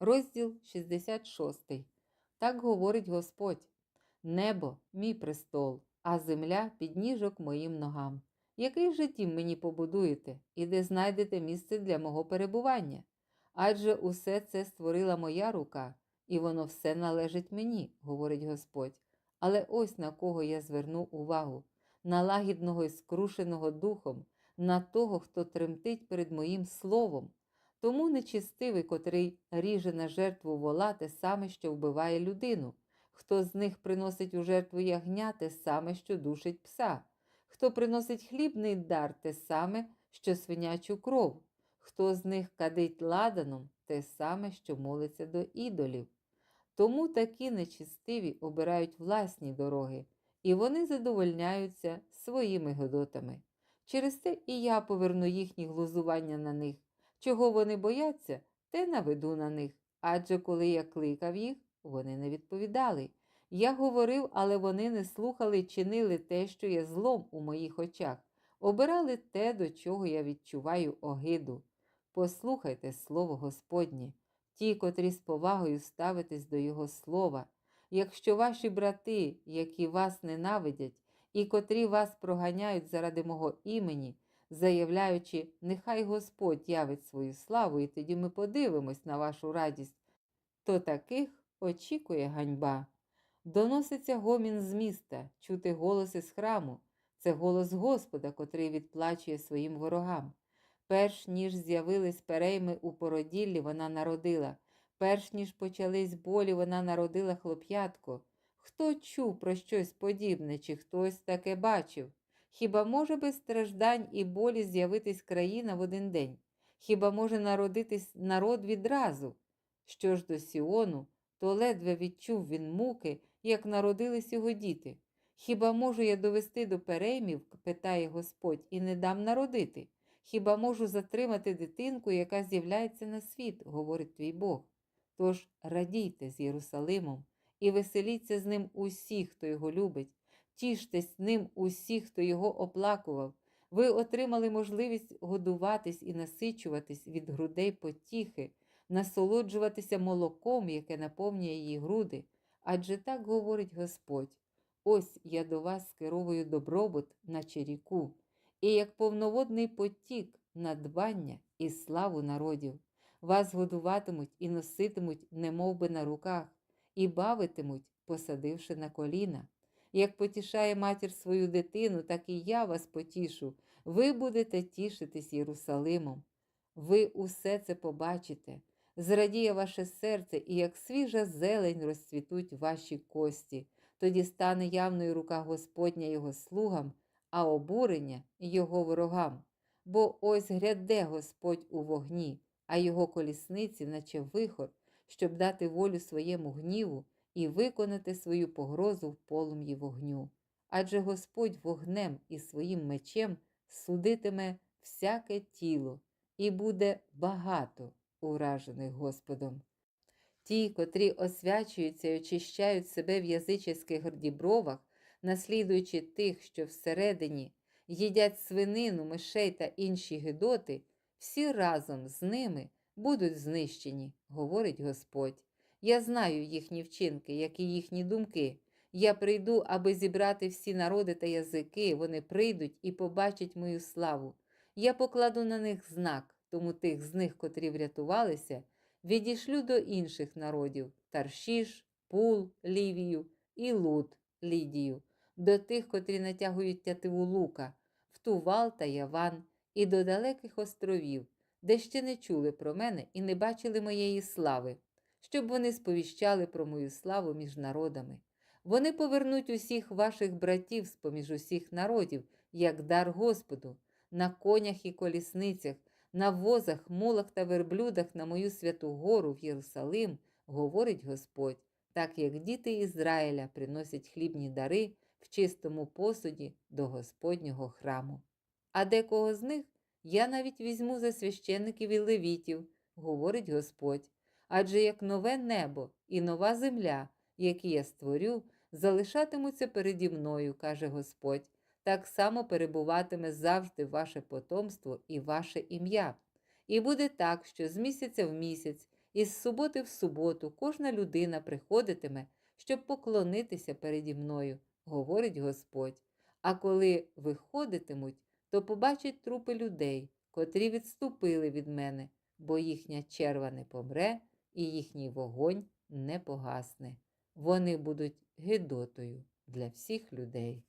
Розділ 66. Так говорить Господь: Небо мій престол, а земля підніжок моїм ногам. Який же дім мені побудуєте, і де знайдете місце для мого перебування? Адже усе це створила моя рука, і воно все належить мені, говорить Господь. Але ось на кого я зверну увагу: на лагідного і скрушеного духом, на того, хто тремтить перед моїм словом. Тому нечистивий, котрий ріже на жертву вола, те саме, що вбиває людину. Хто з них приносить у жертву ягня, те саме, що душить пса, хто приносить хлібний дар, те саме, що свинячу кров, хто з них кадить ладаном, те саме, що молиться до ідолів. Тому такі нечистиві обирають власні дороги, і вони задовольняються своїми годотами. Через те і я поверну їхні глузування на них. Чого вони бояться, те наведу на них. Адже коли я кликав їх, вони не відповідали. Я говорив, але вони не слухали чинили те, що є злом у моїх очах, обирали те, до чого я відчуваю огиду. Послухайте слово Господнє, ті, котрі з повагою ставитесь до Його слова. Якщо ваші брати, які вас ненавидять, і котрі вас проганяють заради мого імені, заявляючи, нехай Господь явить свою славу, і тоді ми подивимось на вашу радість, то таких очікує ганьба. Доноситься гомін з міста, чути голос із храму. Це голос Господа, котрий відплачує своїм ворогам. Перш ніж з'явились перейми у породіллі, вона народила, перш ніж почались болі, вона народила хлоп'ятко. Хто чув про щось подібне, чи хтось таке бачив? Хіба може без страждань і болі з'явитись країна в один день? Хіба може народитись народ відразу? Що ж до Сіону, то ледве відчув він муки, як народились його діти. Хіба можу я довести до переймів, питає Господь, і не дам народити? Хіба можу затримати дитинку, яка з'являється на світ, говорить твій Бог. Тож радійте з Єрусалимом і веселіться з ним усі, хто його любить, тіштесь ним усі, хто його оплакував. Ви отримали можливість годуватись і насичуватись від грудей потіхи, насолоджуватися молоком, яке наповнює її груди. Адже так говорить Господь: ось я до вас скеровую добробут, наче ріку, і як повноводний потік, надбання і славу народів. Вас годуватимуть і носитимуть, немов би на руках, і бавитимуть, посадивши на коліна. Як потішає матір свою дитину, так і я вас потішу. Ви будете тішитись Єрусалимом. Ви усе це побачите. Зрадіє ваше серце, і як свіжа зелень розцвітуть ваші кості. Тоді стане явною рука Господня його слугам, а обурення його ворогам. Бо ось гряде Господь у вогні, а його колісниці, наче вихор, щоб дати волю своєму гніву і виконати свою погрозу в полум'ї вогню. Адже Господь вогнем і своїм мечем судитиме всяке тіло, і буде багато уражених Господом. Ті, котрі освячуються і очищають себе в язичських гордібровах, наслідуючи тих, що всередині їдять свинину, мишей та інші гидоти, всі разом з ними будуть знищені, говорить Господь. Я знаю їхні вчинки, як і їхні думки. Я прийду, аби зібрати всі народи та язики, вони прийдуть і побачать мою славу. Я покладу на них знак, тому тих з них, котрі врятувалися, відійшлю до інших народів Таршіш, Пул, Лівію і Лут, Лідію, до тих, котрі натягують тятиву лука, в Тувал та Яван, і до далеких островів, де ще не чули про мене і не бачили моєї слави, щоб вони сповіщали про мою славу між народами. Вони повернуть усіх ваших братів з поміж усіх народів, як дар Господу, на конях і колісницях, на возах, мулах та верблюдах на мою святу гору в Єрусалим, говорить Господь, так як діти Ізраїля приносять хлібні дари в чистому посуді до Господнього храму. А декого з них я навіть візьму за священників і левітів, говорить Господь. Адже як нове небо і нова земля, які я створю, залишатимуться переді мною, каже Господь, так само перебуватиме завжди ваше потомство і ваше ім'я. І буде так, що з місяця в місяць Із суботи в суботу кожна людина приходитиме, щоб поклонитися переді мною, говорить Господь. А коли виходитимуть, то побачать трупи людей, котрі відступили від мене, бо їхня черва не помре і їхній вогонь не погасне. Вони будуть гидотою для всіх людей.